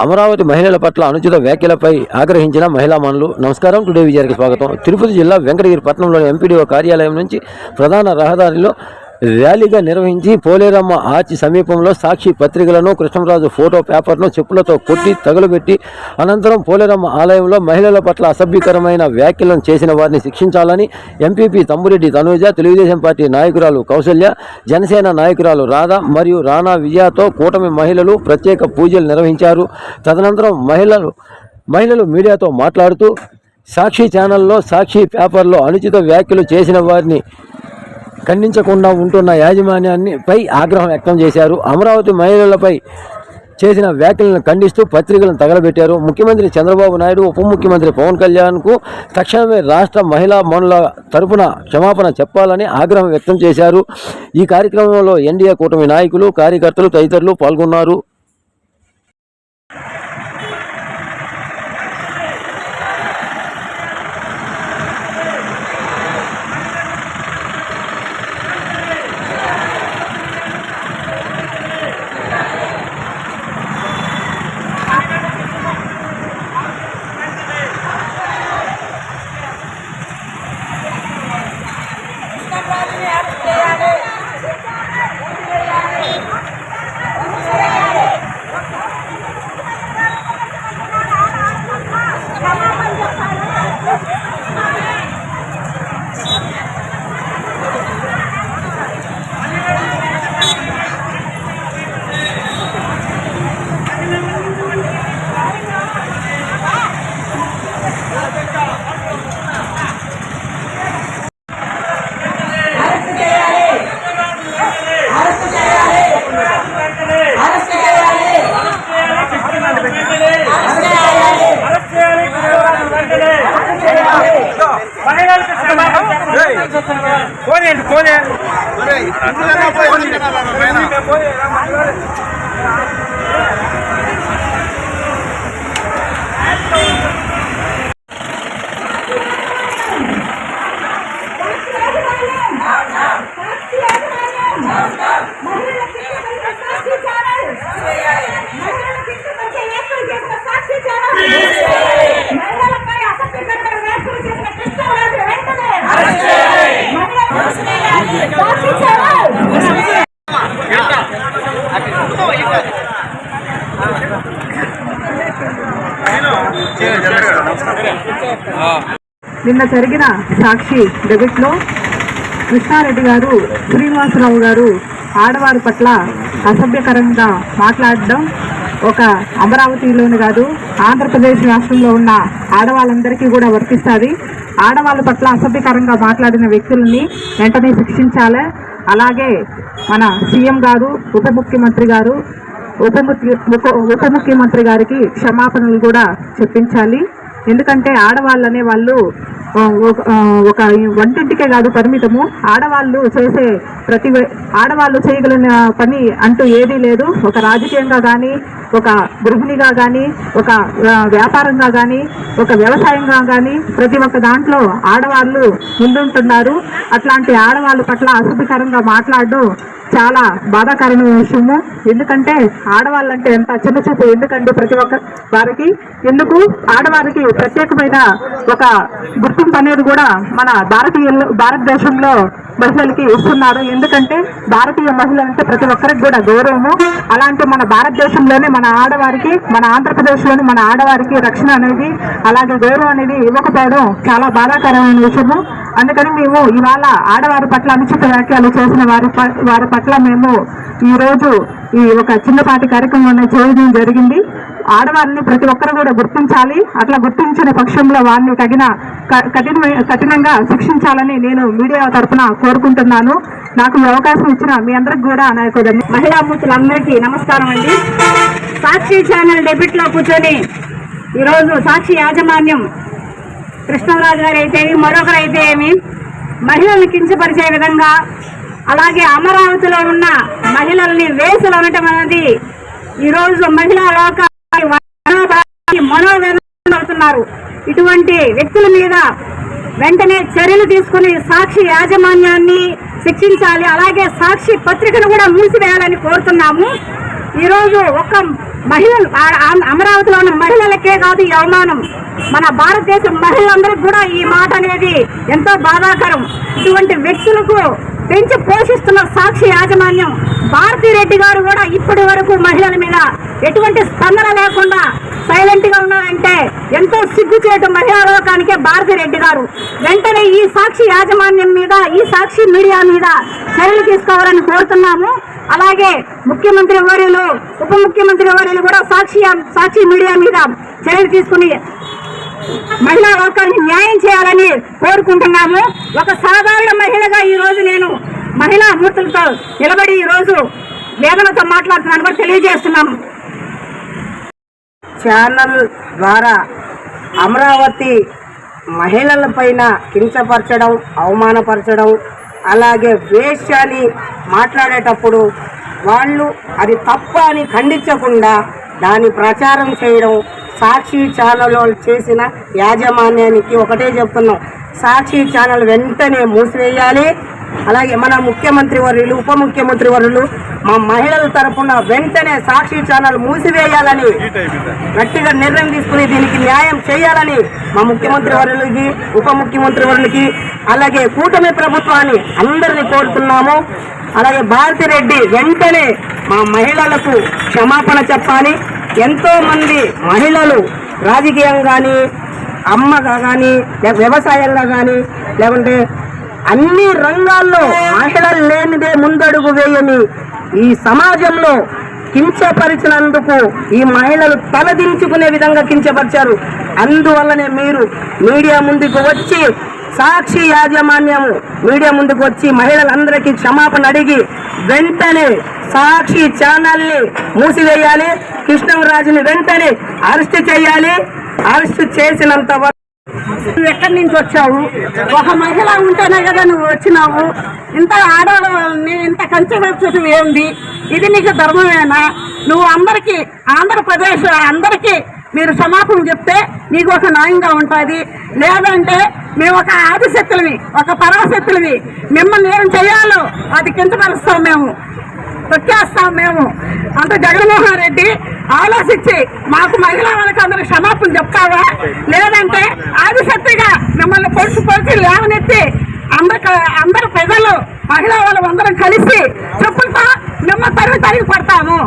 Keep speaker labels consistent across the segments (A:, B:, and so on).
A: అమరావతి మహిళల పట్ల అనుచిత వ్యాఖ్యలపై ఆగ్రహించిన మహిళా మనులు నమస్కారం. టుడే విజయానికి స్వాగతం. తిరుపతి జిల్లా వెంకటగిరి పట్టణంలోని ఎంపీడీఓ కార్యాలయం నుంచి ప్రధాన రహదారిలో ర్యాలీగా నిర్వహించి పోలేరమ్మ ఆచి సమీపంలో సాక్షి పత్రికలను కృష్ణరాజు ఫోటో పేపర్ను చెప్పులతో కొట్టి తగులబెట్టి అనంతరం పోలేరమ్మ ఆలయంలో మహిళల పట్ల అసభ్యకరమైన వ్యాఖ్యలను చేసిన వారిని శిక్షించాలని ఎంపీపీ తమ్మురెడ్డి తనూజ తెలుగుదేశం పార్టీ నాయకురాలు కౌసల్య జనసేన నాయకురాలు రాధా మరియు రాణా విజయతో కూటమి మహిళలు ప్రత్యేక పూజలు నిర్వహించారు. తదనంతరం మహిళలు మహిళలు మీడియాతో మాట్లాడుతూ సాక్షి ఛానల్లో సాక్షి పేపర్లో అనుచిత వ్యాఖ్యలు చేసిన వారిని ఖండించకుండా ఉంటున్న యాజమాన్యాన్ని పై ఆగ్రహం వ్యక్తం చేశారు. అమరావతి మహిళలపై చేసిన వ్యాఖ్యలను ఖండిస్తూ పత్రికలను తగలబెట్టారు. ముఖ్యమంత్రి చంద్రబాబు నాయుడు ఉప ముఖ్యమంత్రి పవన్ కళ్యాణ్కు తక్షణమే రాష్ట్ర మహిళా మనుల తరపున క్షమాపణ చెప్పాలని ఆగ్రహం వ్యక్తం చేశారు. ఈ కార్యక్రమంలో ఎన్డీఏ కూటమి నాయకులు కార్యకర్తలు తదితరులు పాల్గొన్నారు.
B: ఫోన్ ఏంటి ఫోన్
C: నిన్న జరిగిన సాక్షి డెబిట్లో కృష్ణారెడ్డి గారు శ్రీనివాసరావు గారు ఆడవారి పట్ల అసభ్యకరంగా మాట్లాడడం ఒక అమరావతిలోని కాదు ఆంధ్రప్రదేశ్ రాష్ట్రంలో ఉన్న ఆడవాళ్ళందరికీ కూడా వర్తిస్తుంది. ఆడవాళ్ళ పట్ల అసభ్యకరంగా మాట్లాడిన వ్యక్తులని వెంటనే శిక్షించాలి. అలాగే మన సీఎం గారు ఉప ముఖ్యమంత్రి గారు ఉప ముఖ్య ఉప- ఉప ముఖ్యమంత్రి గారికి క్షమాపణలు కూడా చెప్పించాలి. ఎందుకంటే ఆడవాళ్ళు అనే వాళ్ళు ఒక ఒక వంటింటికే కాదు పరిమితము. ఆడవాళ్ళు చేసే ప్రతి ఆడవాళ్ళు చేయగలిగిన పని అంటూ ఏదీ లేదు. ఒక రాజకీయంగా కానీ ఒక గృహిణిగా కానీ ఒక వ్యాపారంగా కానీ ఒక వ్యవసాయంగా కానీ ప్రతి ఒక్క దాంట్లో ఆడవాళ్ళు ముందుంటున్నారు. అట్లాంటి ఆడవాళ్ళ పట్ల అసభ్యకరంగా మాట్లాడడం చాలా బాధాకరమైన విషయము. ఎందుకంటే ఆడవాళ్ళంటే ఎంత చిన్న చూపు ఎందుకంటే ప్రతి ఒక్క వారికి? ఎందుకు? ఆడవారికి ప్రత్యేకమైన ఒక గుర్తింపు అనేది కూడా మన భారతీయ భారతదేశంలో మహిళలకి ఇస్తున్నారు. ఎందుకంటే భారతీయ మహిళ అంటే ప్రతి ఒక్కరికి కూడా గౌరవము. అలాంటి మన భారతదేశంలోనే మన ఆడవారికి మన ఆంధ్రప్రదేశ్లోని మన ఆడవారికి రక్షణ అనేది అలాగే గౌరవం అనేది ఇవ్వకపోవడం చాలా బాధాకరమైన విషయము. అందుకని మేము ఇవాళ ఆడవారి పట్ల అనుచిత వ్యాఖ్యలు చేసిన వారి వారి పట్ల మేము ఈరోజు ఈ ఒక చిన్నపాటి కార్యక్రమం చేయడం జరిగింది. ఆడవారిని ప్రతి ఒక్కరు కూడా గుర్తించాలి. అట్లా గుర్తించిన పక్షంలో వారిని తగిన క- కఠినంగా శిక్షించాలని నేను మీడియా తరఫున కోరుకుంటున్నాను. నాకు ఈ అవకాశం ఇచ్చిన మీ అందరికి కూడా నా యొక్క
D: మహిళా మూర్తులందరికీ నమస్కారం అండి. సాక్షి ఛానల్ డెబిట్లో కూర్చొని ఈరోజు సాక్షి యాజమాన్యం కృష్ణరాజు గారు అయితే మరొకరు అయితే ఏమి మహిళల్ని కించపరిచే విధంగా అలాగే అమరావతిలో ఉన్న మహిళల్ని వేసులు అనటం అనేది ఈరోజు మహిళా లోక మనోవేదన ఇటువంటి వ్యక్తుల మీద వెంటనే చర్యలు తీసుకుని సాక్షి యాజమాన్యాన్ని శిక్షించాలి అలాగే సాక్షి పత్రికను కూడా మూసివేయాలని కోరుతున్నాము. ఈరోజు ఒక మహిళలు అమరావతిలో ఉన్న మహిళలకే కాదు ఈ అవమానం. మన భారతదేశం మహిళలందరికీ కూడా ఈ మాట అనేది ఎంతో బాధాకరం. ఇటువంటి వ్యక్తులకు పెంచి పోషిస్తున్న సాక్షి యాజమాన్యం భారతీ రెడ్డి గారు కూడా ఇప్పటి వరకు మహిళల మీద ఎటువంటి స్పందన లేకుండా సైలెంట్గా ఉన్నారంటే ఎంతో సిగ్గుచేటు మహిళా లోకానికే భారతీ రెడ్డి గారు. వెంటనే ఈ సాక్షి యాజమాన్యం మీద ఈ సాక్షి మీడియా మీద చర్యలు తీసుకోవాలని కోరుతున్నాము. అలాగే ముఖ్యమంత్రి వర్యులు ఉప ముఖ్యమంత్రి వర్యులు కూడా సాక్షి సాక్షి మీడియా మీద చర్యలు తీసుకుని మహిళా లోకానికి న్యాయం చేయాలని కోరుకుంటున్నాము. ఒక సాధారణ మహిళగా ఈరోజు నేను మహిళా మూర్తులతో నిలబడి ఈరోజు వేదనతో మాట్లాడుతున్నాను కూడా తెలియజేస్తున్నాము
E: ఛానల్ ద్వారా అమరావతి మహిళల పైన కించపరచడం అవమానపరచడం అలాగే వేష్యాన్ని మాట్లాడేటప్పుడు వాళ్ళు అది తప్ప అని ఖండించకుండా దాని ప్రచారం చేయడం సాక్షి ఛానల్ చేసిన యాజమాన్యానికి ఒకటే చెప్తున్నాం. సాక్షి ఛానల్ వెంటనే మూసివేయాలి అలాగే మన ముఖ్యమంత్రి వర్యులు ఉప ముఖ్యమంత్రి వర్యులు మా మహిళల తరపున వెంటనే సాక్షి ఛానల్ మూసివేయాలని గట్టిగా నిర్ణయం తీసుకుని దీనికి న్యాయం చేయాలని మా ముఖ్యమంత్రి వర్యులకి ఉప ముఖ్యమంత్రి వర్యులకి అలాగే కూటమి ప్రభుత్వాన్ని అందరినీ కోరుతున్నాము. అలాగే భారతిరెడ్డి వెంటనే మా మహిళలకు క్షమాపణ చెప్పాలి. ఎంతో మంది మహిళలు రాజకీయం కానీ అమ్మగా కానీ లేక వ్యవసాయంగా కానీ లేకుంటే అన్ని రంగాల్లో మహిళలు లేనిదే ముందడుగు వేయని ఈ సమాజంలో కించపరిచినందుకు ఈ మహిళలు తలదించుకునే విధంగా కించపరిచారు. అందువల్లనే మీరు మీడియా ముందుకు వచ్చి సాక్షి యాజమాన్యము మీడియా ముందుకు వచ్చి మహిళలందరికీ క్షమాపణ అడిగి వెంటనే సాక్షి ఛానల్ని మూసివేయాలి. కృష్ణరాజుని వెంటనే అరెస్ట్ చేయాలి. అరెస్ట్ చేసినంత
D: నువ్వు ఎక్కడి నుంచి వచ్చావు? ఒక మహిళ ఉంటేనే కదా నువ్వు వచ్చినావు. ఇంత ఆడవాళ్ళని ఇంత కంచెవచ్చుడు ఏంది? ఇది నీకు ధర్మమేనా? నువ్వు అందరికీ ఆంధ్రప్రదేశ్ అందరికీ మీరు సమాపం చెప్తే నీకు ఒక న్యాయంగా ఉంటుంది. లేదంటే మేము ఒక ఆదిశక్తులవి ఒక పరమశక్తులవి మిమ్మల్ని ఏం చేయాలో అది కించపరుస్తాం మేము. తొక్కేస్తాం మేము. అంత జగన్మోహన్ రెడ్డి ఆలోచించి మాకు మహిళా వాళ్ళకి అందరూ క్షమాపణ చెప్తావా? లేదంటే ఆదిశక్తిగా మిమ్మల్ని పొడిచి పొడిచి లేవనెత్తి అందరు అందరు ప్రజలు మహిళా వాళ్ళు అందరం కలిసి చెప్పులతో మిమ్మల్ని తరిగి తరిగి పడతాము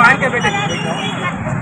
D: వాంకే పెట్టండి.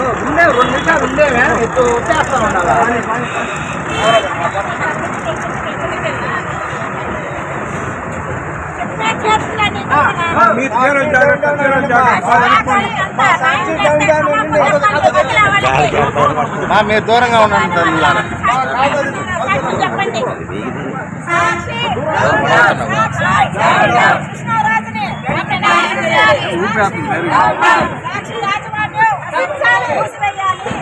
F: చీరలు అనుకుంటే ఏమో చూడండి మా మీరు దూరంగా ఉండండి.
G: చెప్పండి సాక్షి యాజమాన్యం మూసివేయాలి సాక్షి యాజమాన్యం మూసివేయాలి సాక్షి యాజమాన్యం మూసివేయాలి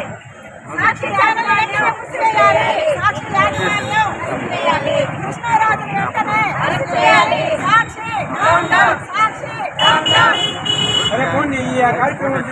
G: కృష్ణరాజు వెంటనే అరెస్ట్ చేయాలి సాక్షి సాక్షి
B: అరే పోనీ ఈ కార్యక్రమం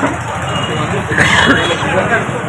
B: Thank you.